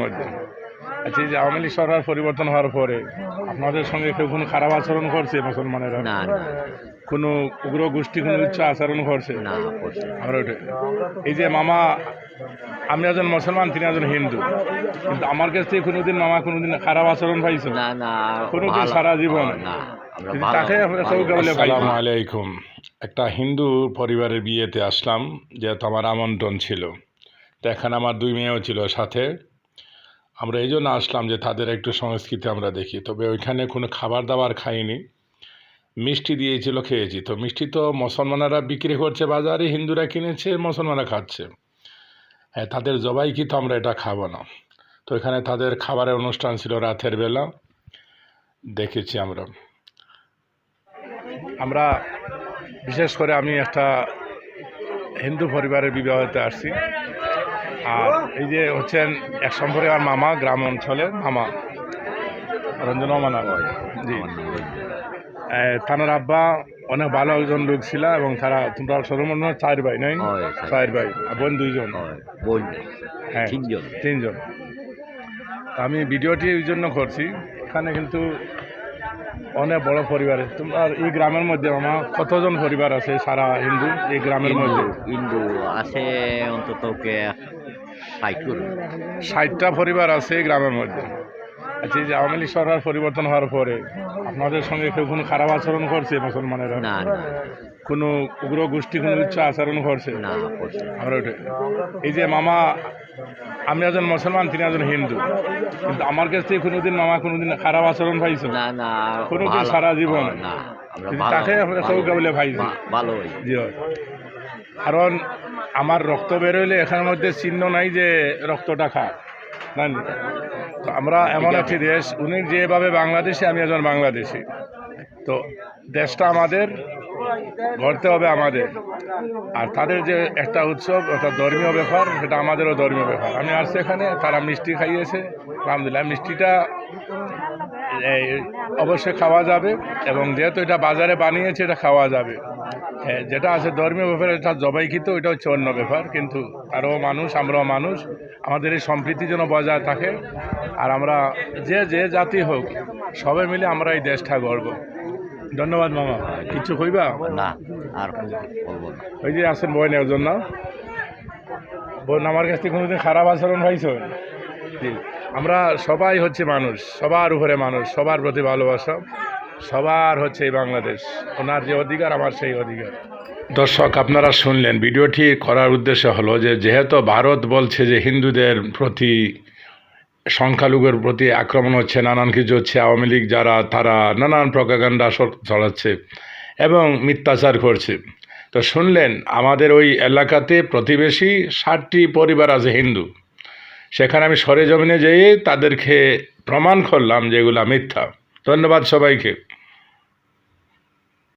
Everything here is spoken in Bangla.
মধ্যে। আচ্ছা এই যে আওয়ামী লীগ সরকার পরিবর্তন হওয়ার পরে আপনাদের সঙ্গে কেউ কোনো খারাপ আচরণ করছে মুসলমানেরা? না কোনো উগ্র গোষ্ঠী কোনো উচ্চ আচরণ করছে? না এই যে মামা আমি একজন মুসলমান তিনি একজন হিন্দু। কিন্তু আমার কাছ থেকে কোনোদিন মামা কোনোদিন খারাপ আচরণ পাইছো? না না কোনোদিন সারা জীবন? আসসালামু আলাইকুম। একটা হিন্দু পরিবারের বিয়েতে আসলাম যেহেতু আমার আমন্ত্রণ ছিল। তো এখানে আমার দুই মেয়েও ছিল সাথে। আমরা এই জন্য আসলাম যে তাদের একটু সংস্কৃতি আমরা দেখি। তবে ওইখানে কোনো খাবার দাবার খাইনি। মিষ্টি দিয়েছিল, খেয়েছি। তো মিষ্টি তো মুসলমানেরা বিক্রি করছে বাজারে, হিন্দুরা কিনেছে, মুসলমানরা খাচ্ছে। হ্যাঁ তাদের জবাই কি তো আমরা এটা খাব না। তো এখানে তাদের খাবারের অনুষ্ঠান ছিল রাতের বেলা। দেখেছি আমরা। আমরা বিশেষ করে আমি একটা হিন্দু পরিবারের বিবাহতে আসছি। আর এই যে হচ্ছেন এক সম্পর্কে আমার মামা গ্রাম অঞ্চলের মামা রঞ্জন জি। তানার আব্বা অনেক ভালো একজন লোক ছিল এবং তারা তোমরা সর্বমন্য চার ভাই নাই? চার। ভাই বোন দুইজন। বোন হ্যাঁ তিনজন। তিনজন। আমি ভিডিওটি এই জন্য করছি। এখানে কিন্তু অনেক বড় পরিবার তোমার এই গ্রামের মধ্যে আমার কতজন পরিবার আছে? সারা হিন্দু এই গ্রামের মধ্যে? হিন্দু আছে অন্তত ষাটটা পরিবার আছে এই গ্রামের মধ্যে। আচ্ছা যে আওয়ামী লীগ সরকার পরিবর্তন হওয়ার পরে আপনাদের সঙ্গে কেউ কোনো খারাপ আচরণ করছে মুসলমানেরা? না না। কোনো উগ্র গোষ্ঠী কোনো উচ্চ আচরণ করছে? না করছে না। আমরা ওটা এই যে মামা আমি একজন মুসলমান তিনি একজন হিন্দু। কিন্তু আমার কাছ থেকে কোনোদিন মামা কোনোদিন খারাপ আচরণ পাইছো? না না কোনোদিন ভালো- সারা জীবন? না আমরা কিন্তু ভালো- তাকে আমরা কেউ বলে ভাইজি। ভা- ভালোই জি হয়। কারণ আমার রক্ত বেরোইলে এখানের মধ্যে চিহ্ন নাই যে রক্তটা খা আমরা এমন একটি দেশ উনি যেভাবে বাংলাদেশি আমি একজন বাংলাদেশি। তো দেশটা আমাদের গড়তে হবে আমাদের। আর তাদের যে একটা উৎসব অর্থাৎ ধর্মীয় ব্যাপার সেটা আমাদেরও ধর্মীয় ব্যাপার। আমি আসছি এখানে তারা মিষ্টি খাইয়েছে আলহামদুলিল্লাহ। মিষ্টিটা অবশ্যই খাওয়া যাবে এবং যেহেতু এটা বাজারে বানিয়েছে এটা খাওয়া যাবে। হ্যাঁ, যেটা আছে ধর্মীয় ব্যাপারে এটা জবাইকৃত এটা হচ্ছে অন্য ব্যাপার। কিন্তু আরও মানুষ আমরাও মানুষ আমাদের এই সম্প্রীতি যেন বজায় থাকে। আর আমরা যে যে জাতি হোক সবাই মিলে আমরা এই দেশটা গর্ব ধন্যবাদ মামা। কিছু কইবা? না আর ওই যে আছেন বোন একজন না? বোন আমার কাছ থেকে কোনোদিন খারাপ আচরণ হয়েছে জি। আমরা সবাই হচ্ছে মানুষ, সবার উপরে মানুষ, সবার প্রতি ভালোবাসা, সবার হচ্ছে এই বাংলাদেশ। ওনার যে অধিকার, আমার সেই অধিকার। দর্শক, আপনারা শুনলেন, ভিডিওটি করার উদ্দেশ্য হলো যে, যেহেতু ভারত বলছে যে হিন্দুদের প্রতি, সংখ্যালঘুর প্রতি আক্রমণ হচ্ছে, নানান কিছু হচ্ছে, আওয়ামী লীগ যারা, তারা নানান প্রকাগান্ডা ছড়াচ্ছে এবং মিথ্যাচার করছে। তো শুনলেন, আমাদের ওই এলাকাতে প্রতিবেশী ষাটটি পরিবার আছে হিন্দু। সেখানে আমি সরেজমিনে যেয়ে তাদেরকে প্রমাণ করলাম যে এগুলো মিথ্যা। ধন্যবাদ সবাইকে।